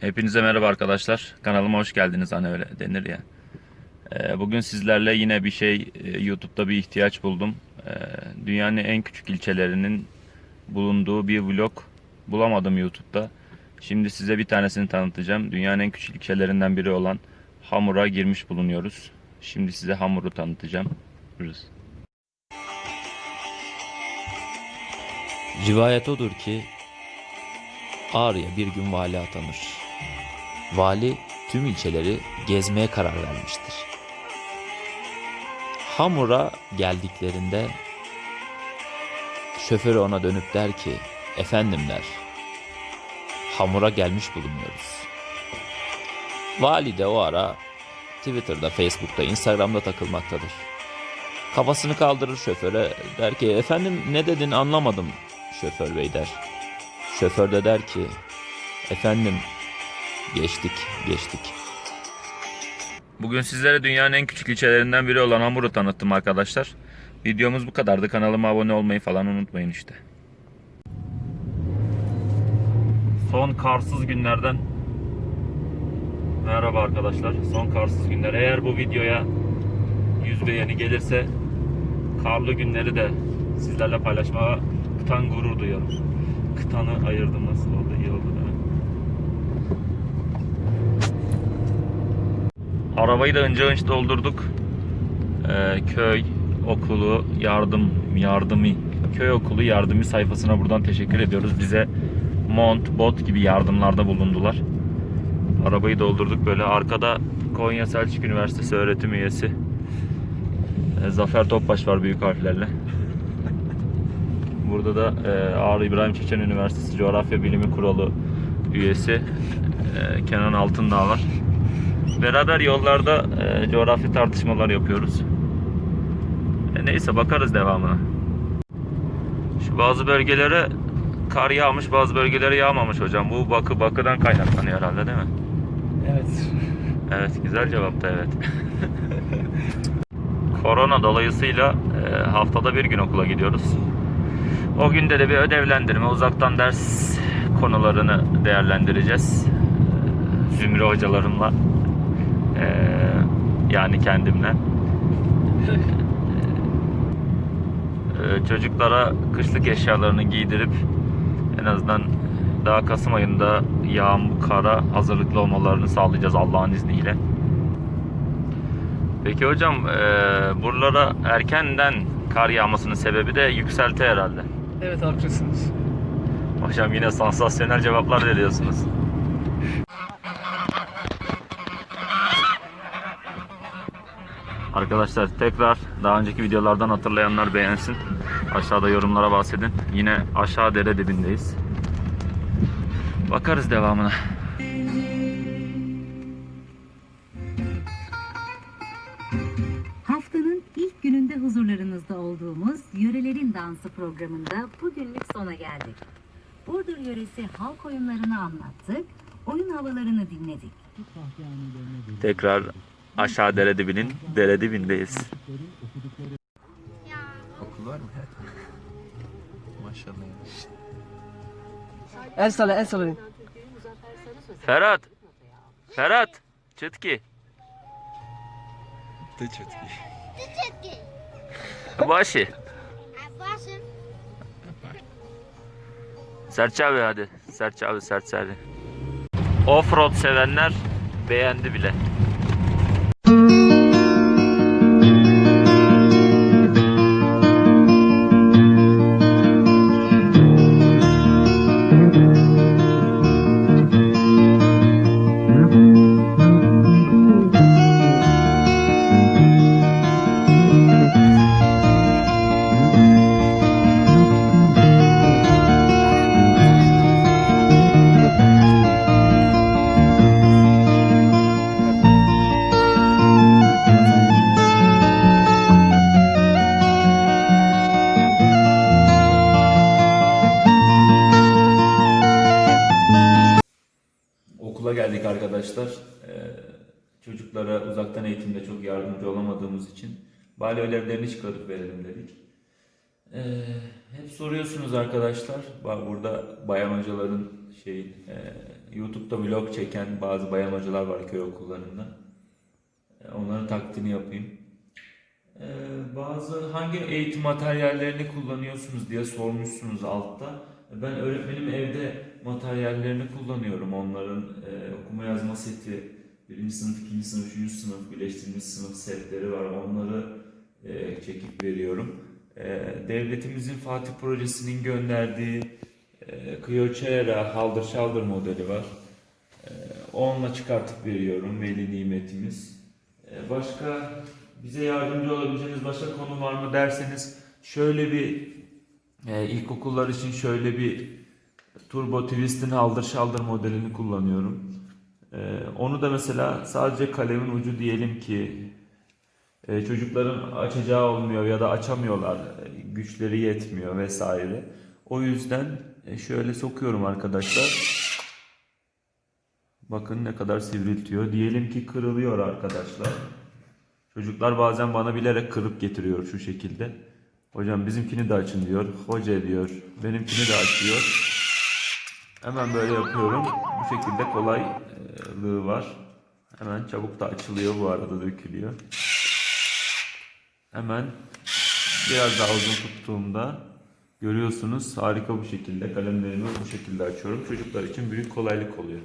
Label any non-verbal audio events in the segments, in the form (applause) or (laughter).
Hepinize merhaba arkadaşlar. Kanalıma hoş geldiniz hani öyle denir ya. Ee, Bugün sizlerle yine bir şey e, YouTube'da bir ihtiyaç buldum. Ee, Dünyanın en küçük ilçelerinin bulunduğu bir vlog bulamadım YouTube'da. Şimdi size bir tanesini tanıtacağım. Dünyanın en küçük ilçelerinden biri olan Hamur'a girmiş bulunuyoruz. Şimdi size Hamur'u tanıtacağım. Buyurunuz. Rivayet odur ki Ağrı'ya bir gün vali atanır. Vali tüm ilçeleri gezmeye karar vermiştir. Hamur'a geldiklerinde şoförü ona dönüp der ki efendim der Hamur'a gelmiş bulunuyoruz. Vali de o ara Twitter'da, Facebook'ta, Instagram'da takılmaktadır. Kafasını kaldırır şoföre der ki efendim ne dedin anlamadım şoför bey der. Şoför de der ki efendim geçtik geçtik. Bugün sizlere dünyanın en küçük ilçelerinden biri olan Hamur'u tanıttım arkadaşlar. Videomuz bu kadardı. Kanalıma abone olmayı falan unutmayın işte. Son karsız günlerden Merhaba arkadaşlar. Son karsız günler. Eğer bu videoya 100 beğeni gelirse karlı günleri de sizlerle paylaşmaya kıtan gurur duyuyorum. Kıtanı ayırdım nasıl oldu? İyi oldu değil mi? Arabayı da önce önce doldurduk. Ee, köy okulu yardım yardımı köy okulu yardımı sayfasına buradan teşekkür ediyoruz. Bize mont, bot gibi yardımlarda bulundular. Arabayı doldurduk böyle. Arkada Konya Selçuk Üniversitesi öğretim üyesi e, Zafer Topbaş var büyük harflerle. Burada da e, Ağrı İbrahim Çeçen Üniversitesi Coğrafya Bilimi Kurulu üyesi e, Kenan Altındağ var. Beraber yollarda e, coğrafi tartışmalar yapıyoruz. E, neyse bakarız devamına. Şu bazı bölgelere kar yağmış, bazı bölgelere yağmamış hocam. Bu bakı bakıdan kaynaklanıyor herhalde değil mi? Evet. Evet, güzel cevaptı evet. (laughs) Korona dolayısıyla e, haftada bir gün okula gidiyoruz. O günde de bir ödevlendirme, uzaktan ders konularını değerlendireceğiz. E, Zümre hocalarımla. E, yani kendimle. (laughs) E, çocuklara kışlık eşyalarını giydirip en azından daha Kasım ayında bu kara hazırlıklı olmalarını sağlayacağız Allah'ın izniyle. Peki hocam e, buralara erkenden kar yağmasının sebebi de yükselti herhalde. Evet haklısınız. Hocam yine sansasyonel cevaplar veriyorsunuz. (laughs) Arkadaşlar tekrar daha önceki videolardan hatırlayanlar beğensin. Aşağıda yorumlara bahsedin. Yine aşağı dere dibindeyiz. Bakarız devamına. Haftanın ilk gününde huzurlarınızda olduğumuz Yörelerin Dansı programında bugünlük sona geldik. Burdur yöresi halk oyunlarını anlattık, oyun havalarını dinledik. Tekrar aşağı dere dibinin dere dibindeyiz. Okul var mı? Maşallah. El salla el salla. Ferhat. Ferhat. Çıtki. Ty ciotki. Başı. Başım. Serçe abi hadi. Serçe abi serçe abi. Offroad sevenler beğendi bile. Geldik arkadaşlar. Ee, çocuklara uzaktan eğitimde çok yardımcı olamadığımız için bari ödevlerini çıkarıp verelim dedik. Ee, hep soruyorsunuz arkadaşlar. Burada bayan hocaların şey e, YouTube'da vlog çeken bazı bayan hocalar var köy okullarında. E, Onların taklidini yapayım. Bazı hangi eğitim materyallerini kullanıyorsunuz diye sormuşsunuz altta. Ben öğretmenim evde materyallerini kullanıyorum. Onların e, okuma yazma seti, birinci sınıf, ikinci sınıf, üçüncü sınıf, birleştirilmiş sınıf setleri var. Onları e, çekip veriyorum. E, devletimizin Fatih Projesi'nin gönderdiği e, Kyocera haldır şaldır modeli var. E, onunla çıkartıp veriyorum veli nimetimiz. E, başka bize yardımcı olabileceğiniz başka konu var mı derseniz şöyle bir e, ilkokullar için şöyle bir Turbo Twist'in haldır şaldır modelini kullanıyorum. E, onu da mesela sadece kalemin ucu diyelim ki e, çocukların açacağı olmuyor ya da açamıyorlar, e, güçleri yetmiyor vesaire. O yüzden e, şöyle sokuyorum arkadaşlar. Bakın ne kadar sivriltiyor. Diyelim ki kırılıyor arkadaşlar. Çocuklar bazen bana bilerek kırıp getiriyor şu şekilde. Hocam bizimkini de açın diyor. Hoca diyor. Benimkini de açıyor. Hemen böyle yapıyorum. Bu şekilde kolaylığı var. Hemen çabuk da açılıyor bu arada dökülüyor. Hemen biraz daha uzun tuttuğumda görüyorsunuz harika bu şekilde kalemlerimi bu şekilde açıyorum. Çocuklar için büyük kolaylık oluyor.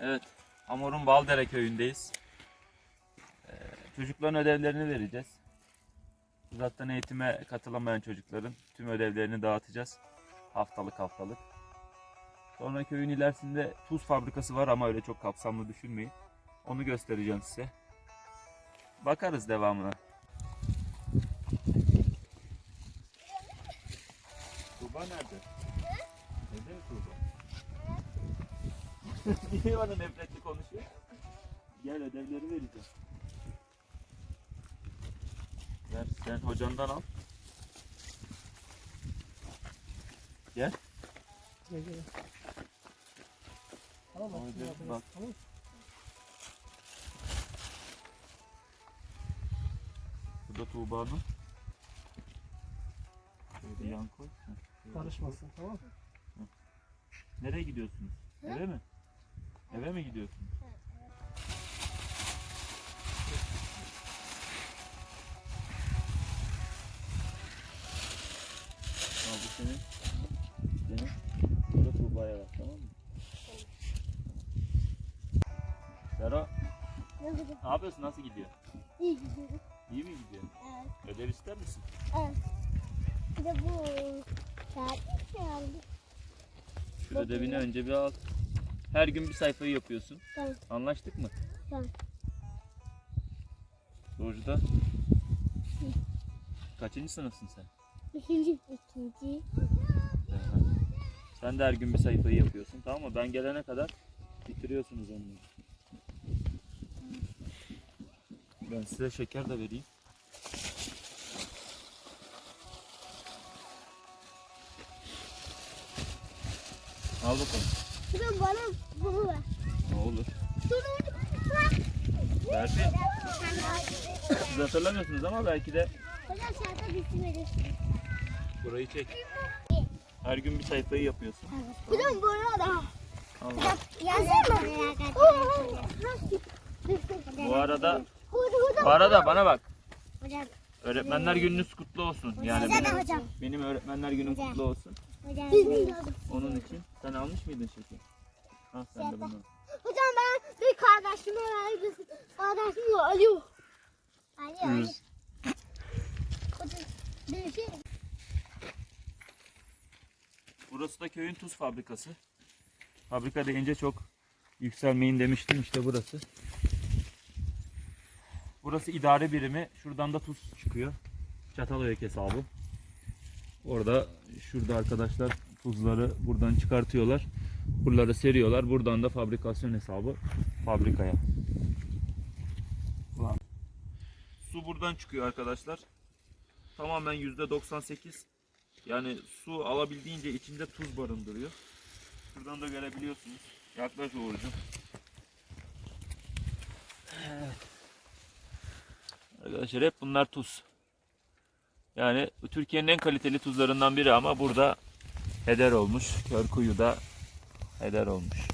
Evet, Amor'un Baldere köyündeyiz. Çocukların ödevlerini vereceğiz. Uzaktan eğitime katılamayan çocukların tüm ödevlerini dağıtacağız. Haftalık haftalık. Sonra köyün ilerisinde tuz fabrikası var ama öyle çok kapsamlı düşünmeyin. Onu göstereceğim size. Bakarız devamına. Tuğba nerede? Nerede Tuğba? (laughs) Niye bana nefretli konuşuyor? Gel ödevleri vereceğim. Sen hocandan al. Gel. Gel gel. Tamam bak. Bak. Tamam. Bu da Tuğba'nın. Şöyle yan koy. Karışmasın tamam mı? Nereye gidiyorsunuz? Eve mi? Eve mi gidiyorsunuz? Bu senin. Senin. Bu da Tuğba'ya ver tamam mı? Sera ne yapıyorsun? Nasıl gidiyor? İyi gidiyorum. İyi mi gidiyor? Evet. Ödev ister misin? Evet. Bir de bu saat mi? Şu ödevini önce bir al. Her gün bir sayfayı yapıyorsun. Tamam. Anlaştık mı? Tamam. Doğrucuda. Kaçıncı sınıfsın sen? Üçüncü, ikinci. Sen de her gün bir sayfayı yapıyorsun tamam mı? Ben gelene kadar bitiriyorsunuz onu. Ben size şeker de vereyim. Al bakalım. Şunu bana bunu ver. Ne olur. Şunu ver. Versin. Siz hatırlamıyorsunuz ama belki de Hocam şarkı verirsin. Burayı çek. Her gün bir sayfayı yapıyorsun. Bunu da. Allah. Yazayım mı? Bu arada bu arada bana bak. Hocam. Öğretmenler gününüz kutlu olsun. Yani benim, benim öğretmenler günüm kutlu olsun. Onun için sen almış mıydın şeker? Al sen de bunu. Hocam ben bir kardeşime verdim. Kardeşim alıyor. Alıyor. Yüz. Hocam. Bir şey. Burası da köyün tuz fabrikası. Fabrika deyince çok yükselmeyin demiştim işte burası. Burası idare birimi. Şuradan da tuz çıkıyor. Çatalhöyük hesabı. Orada şurada arkadaşlar tuzları buradan çıkartıyorlar. Buraları seriyorlar. Buradan da fabrikasyon hesabı fabrikaya. Su buradan çıkıyor arkadaşlar. Tamamen %98 yani su alabildiğince içinde tuz barındırıyor. Şuradan da görebiliyorsunuz. Yaklaş Uğur'cum. Evet. Arkadaşlar hep bunlar tuz. Yani Türkiye'nin en kaliteli tuzlarından biri ama burada heder olmuş. Körkuyu'da heder olmuş.